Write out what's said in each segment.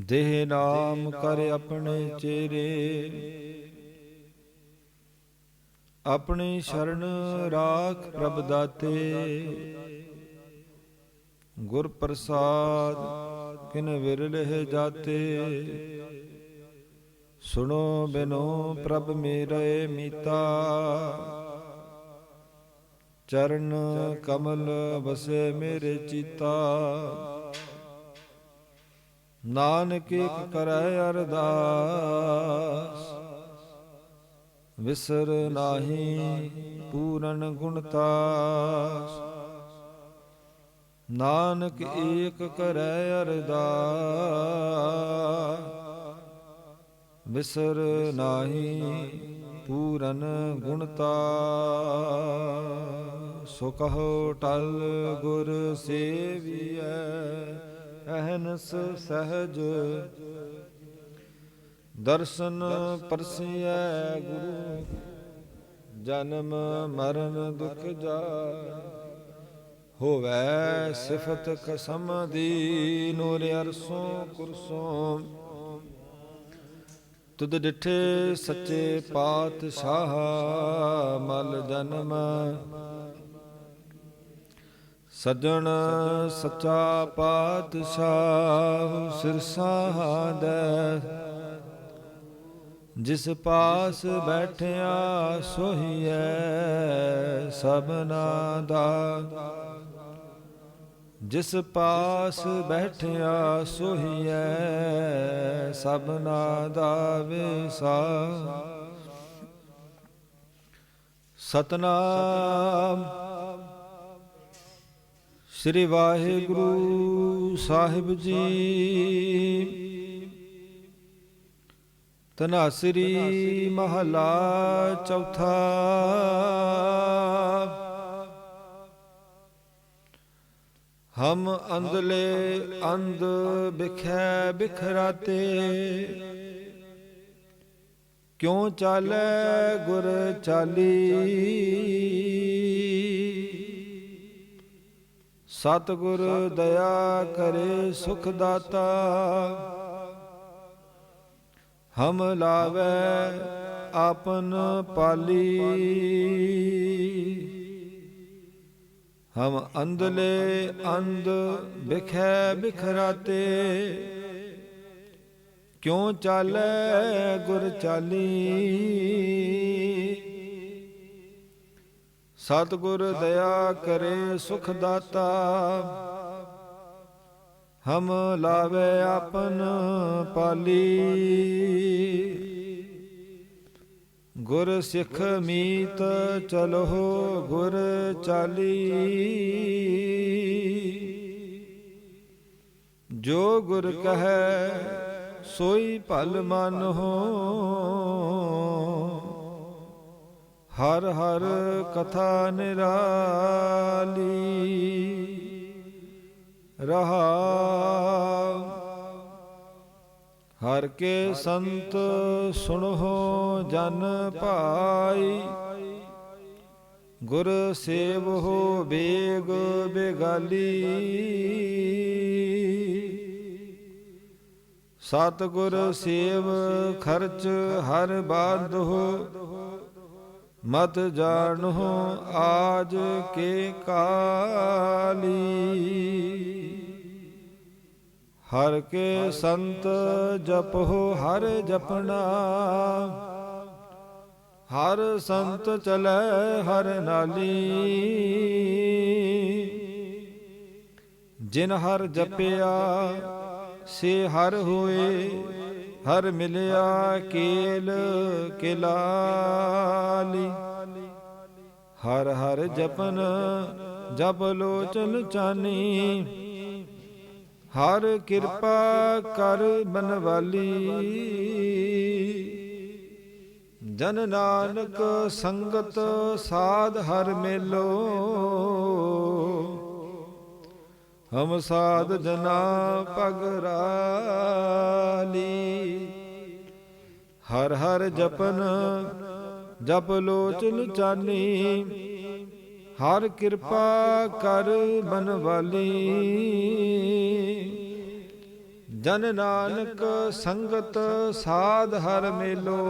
ਦੇਹ ਨਾਮ ਕਰ ਆਪਣੇ ਚੇਰੇ ਆਪਣੀ ਸ਼ਰਨ ਰਾਖ ਪ੍ਰਭ ਦਾਤੇ। ਗੁਰ ਪ੍ਰਸਾਦ ਕਿਨ ਵਿਰਲਹਿ ਜਾਤੇ। ਸੁਣੋ ਬਿਨੋ ਪ੍ਰਭ ਮੇਰੇ ਮੀਤਾ। ਚਰਨ ਕਮਲ ਵਸੇ ਮੇਰੇ ਚੀਤਾ। ਨਾਨਕ ਇਕ ਕਰੈ ਅਰਦਾਸ। ਵਿਸਰ ਨਾਹੀ ਪੂਰਨ ਗੁਣਤਾਸ ਨਾਨਕ ਏਕ ਕਰੈ ਅਰਦਾਸ। ਵਿਸਰ ਨਾਹੀ ਪੂਰਨ ਗੁਣਤਾ ਸੋ ਕਹੋ ਟਲ ਗੁਰ ਸੇਵੀਐ। ਅਹਨਸ ਸਹਜ। ਦਰਸ਼ਨ ਪਰਸੀਐ ਗੁਰੂ, ਜਨਮ ਮਰਨ ਦੁਖ ਜਾ ਹੋਵੇ ਸਿਫਤ ਕਸਮ ਦੀ, ਨੂਰ ਅਰਸੋਂ ਕੁਰਸੋਂ। ਤੁਧ ਡਿਠੇ ਸੱਚੇ ਪਾਤਸ਼ਾਹ, ਮਲ ਜਨਮ ਸੱਜਣ ਸੱਚਾ ਪਾਤਸ਼ਾਹ ਸਿਰਸਾ ਦੇ ਜਿਸ ਪਾਸ ਬੈਠਿਆ ਸੋਹੀਐ ਸਭਨਾ ਦਾ। ਜਿਸ ਪਾਸ ਬੈਠਿਆ ਸੋਹੀਐ ਸਭਨਾ ਦਾ ਵਿਸਾ ਸਤਨਾਮ ਸ੍ਰੀ ਵਾਹਿਗੁਰੂ ਸਾਹਿਬ ਜੀ। ਤਨਾਸਰੀ ਮਹਲਾ ਚੌਥਾ। ਹਮ ਅੰਧਲੇ ਅੰਧ ਬਿਖੈ ਬਿਖਰਾਤੇ। ਕਿਉ ਚਾਲੈ ਗੁਰ ਚਾਲੀ? ਸਤਿਗੁਰ ਦਇਆ ਕਰੇ ਸੁਖ ਦਾਤਾ ਹਮ ਲਾਵੇ ਆਪਨ ਪਾਲੀ। ਹਮ ਅੰਧਲੇ ਅੰਧ ਬਿਖੈ ਬਿਖਰਾਤੇ। ਕਿਉ ਚਾਲੈ ਗੁਰ ਚਾਲੀ? ਸਤਿਗੁਰ ਦਇਆ ਕਰੇ ਸੁਖ ਦਾਤਾ ਹਮ ਲਾਵੇ ਆਪਨ ਪਾਲੀ। ਗੁਰ ਸਿੱਖ ਮੀਤ ਚਲੋ ਗੁਰ ਚਾਲੀ। ਜੋ ਗੁਰ ਕਹੈ ਸੋਈ ਭਲ ਮਨ ਹੋ। ਹਰ ਹਰ ਕਥਾ ਨਿਰਾਲੀ ਰਹਾ। ਹਰ ਕੇ ਸੰਤ ਸੁਣੋ ਜਨ ਭਾਈ। ਗੁਰ ਸੇਵੋ ਬੇਗ ਬੇਗਾਲੀ। ਸਤ ਗੁਰ ਸੇਵ ਖਰਚ ਹਰ ਬਾਧੋ ਮਤ ਜਾਣੋ ਆਜ ਕੇ ਕਾਲੀ। ਹਰ ਕੇ ਸੰਤ ਜਪੋ ਹਰ ਜਪਣਾ। ਹਰ ਸੰਤ ਚਲੇ, ਹਰ ਨਾਲੀ। ਜਿਨ ਹਰ ਜਪਿਆ, ਸੇ ਹਰ ਹੋਏ। ਹਰ ਮਿਲਿਆ ਕੇਲ ਕਿਲਾਲੀ। ਹਰ ਹਰ ਜਪਨ ਜਪ ਲੋਚਨ ਚਾਨੀ। ਹਰ ਕਿਰਪਾ ਕਰ ਬਨਵਾਲੀ। ਜਨ ਨਾਨਕ ਸੰਗਤ ਸਾਧ ਹਰ ਮੇਲੋ। ਹਮ ਸਾਧ ਜਨਾ ਪਗਰਾਲੀ। ਹਰ ਹਰ ਜਪਨ ਜਪ ਲੋਚਨ ਚਾਨੀ। ਹਰ ਕਿਰਪਾ ਕਰ ਬਨਵਾਲੀ ਜਨ ਨਾਨਕ ਸੰਗਤ ਸਾਧ ਹਰ ਮੇਲੋ।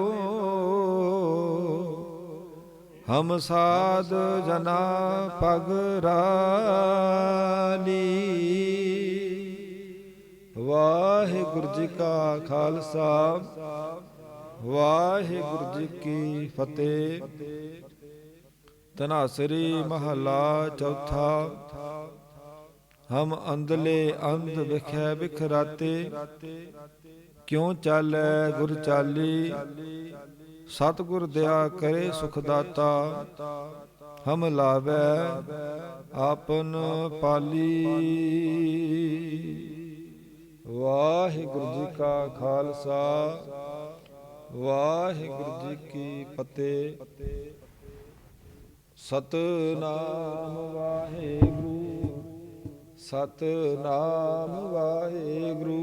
ਹਮ ਸਾਧ ਜਨਾ ਪਗ ਰਾਲੀ ਵਾਹਿਗੁਰੂ ਜੀ ਕਾ ਖਾਲਸਾ, ਵਾਹਿਗੁਰੂ ਜੀ ਕੀ ਫਤਿਹ। ਤਨਾਸਰੀ ਮਹਲਾ ਚੌਥਾ, ਹਮ ਅੰਦਲੇ ਅੰਧ ਵਿਖੈ ਵਿਖਰਾਤੇ। ਕਿਉਂ ਚਾਲੈ ਗੁਰ ਚਾਲੀ? ਸਤਿਗੁਰ ਦਇਆ ਕਰੇ ਸੁਖ ਦਾਤਾ ਹਮ ਲਾਵੈ ਆਪਨ ਪਾਲੀ। ਵਾਹਿਗੁਰੂ ਜੀ ਕਾ ਖਾਲਸਾ, ਵਾਹਿਗੁਰੂ ਜੀ ਕੀ ਫਤਿਹ। ਸਤਨਾਮ ਵਾਹਿਗੁਰੂ ਸਤਨਾਮ ਵਾਹਿਗੁਰੂ।